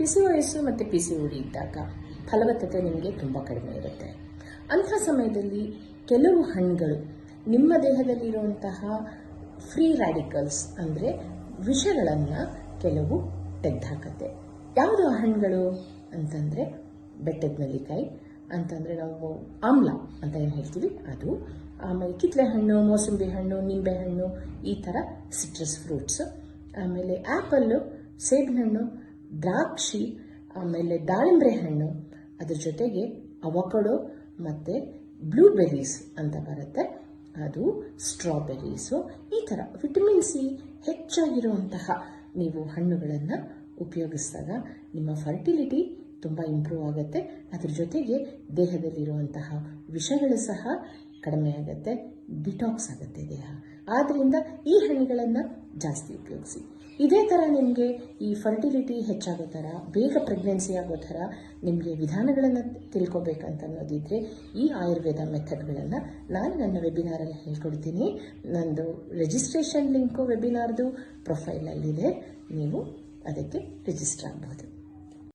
P C ವಯಸ್ಸು ಮತ್ತು P C O D ಇದ್ದಾಗ ಫಲವತ್ತತೆ ನಿಮಗೆ ತುಂಬ ಕಡಿಮೆ ಇರುತ್ತೆ. ಅಂಥ ಸಮಯದಲ್ಲಿ ಕೆಲವು ಹಣ್ಣುಗಳು ನಿಮ್ಮ ದೇಹದಲ್ಲಿರುವಂತಹ ಫ್ರೀ ರ್ಯಾಡಿಕಲ್ಸ್ ಅಂದರೆ ವಿಷಗಳನ್ನು ಕೆಲವು ತೆಗೆದುಹಾಕತ್ತೆ ಯಾವುದು ಹಣ್ಣುಗಳು ಅಂತಂದರೆ ಬೆಟ್ಟದ ನೆಲ್ಲಿಕಾಯಿ ಅಂತಂದರೆ ನಾವು ಆಮ್ಲ ಅಂತ ಏನು ಹೇಳ್ತೀವಿ? ಅದು ಆಮೇಲೆ ಕಿತ್ತಳೆ ಹಣ್ಣು, ಮೋಸಂಬಿ ಹಣ್ಣು, ನಿಂಬೆ ಹಣ್ಣು, ಈ ಥರ ಸಿಟ್ರಸ್ ಫ್ರೂಟ್ಸು ಆಮೇಲೆ ಆ್ಯಪಲ್ಲು ಸೇಬಿನ ಹಣ್ಣು ದ್ರಾಕ್ಷಿ, ಆಮೇಲೆ ದಾಳಿಂಬೆ ಹಣ್ಣು, ಅದ್ರ ಜೊತೆಗೆ ಅವಕಡೋ ಮತ್ತು ಬ್ಲೂಬೆರೀಸ್ ಅಂತ ಬರುತ್ತೆ. ಅದು ಸ್ಟ್ರಾಬೆರೀಸು ಈ ಥರ ವಿಟಮಿನ್ ಸಿ ಹೆಚ್ಚಾಗಿರುವಂತಹ ನೀವು ಹಣ್ಣುಗಳನ್ನು ಉಪಯೋಗಿಸಿದಾಗ ನಿಮ್ಮ ಫರ್ಟಿಲಿಟಿ ತುಂಬ ಇಂಪ್ರೂವ್ ಆಗುತ್ತೆ. ಅದ್ರ ಜೊತೆಗೆ ದೇಹದಲ್ಲಿರುವಂತಹ ವಿಷಗಳು ಸಹ ಕಡಿಮೆ ಆಗುತ್ತೆ. ಡಿಟಾಕ್ಸ್ ಆಗುತ್ತೆ ದೇಹ. ಆದ್ದರಿಂದ ಈ ಹಣ್ಣುಗಳನ್ನು ಜಾಸ್ತಿ ಉಪಯೋಗಿಸಿ. ಇದೇ ಥರ ನಿಮಗೆ ಈ ಫರ್ಟಿಲಿಟಿ ಹೆಚ್ಚಾಗೋ ಥರ, ಬೇಗ ಪ್ರೆಗ್ನೆನ್ಸಿ ಆಗೋ ಥರ ನಿಮಗೆ ವಿಧಾನಗಳನ್ನು ತಿಳ್ಕೊಬೇಕಂತ ಅನ್ನೋದಿದ್ರೆ ಈ ಆಯುರ್ವೇದ ಮೆಥಡ್ಗಳನ್ನು ನಾನು ನನ್ನ ವೆಬಿನಾರಲ್ಲಿ ಹೇಳ್ಕೊಡ್ತೀನಿ. ನಂದು ರಿಜಿಸ್ಟ್ರೇಷನ್ ಲಿಂಕು ವೆಬಿನಾರ್ದು ಪ್ರೊಫೈಲಲ್ಲಿದೆ ನೀವು ಅದಕ್ಕೆ ರಿಜಿಸ್ಟರ್ ಆಗ್ಬೋದು.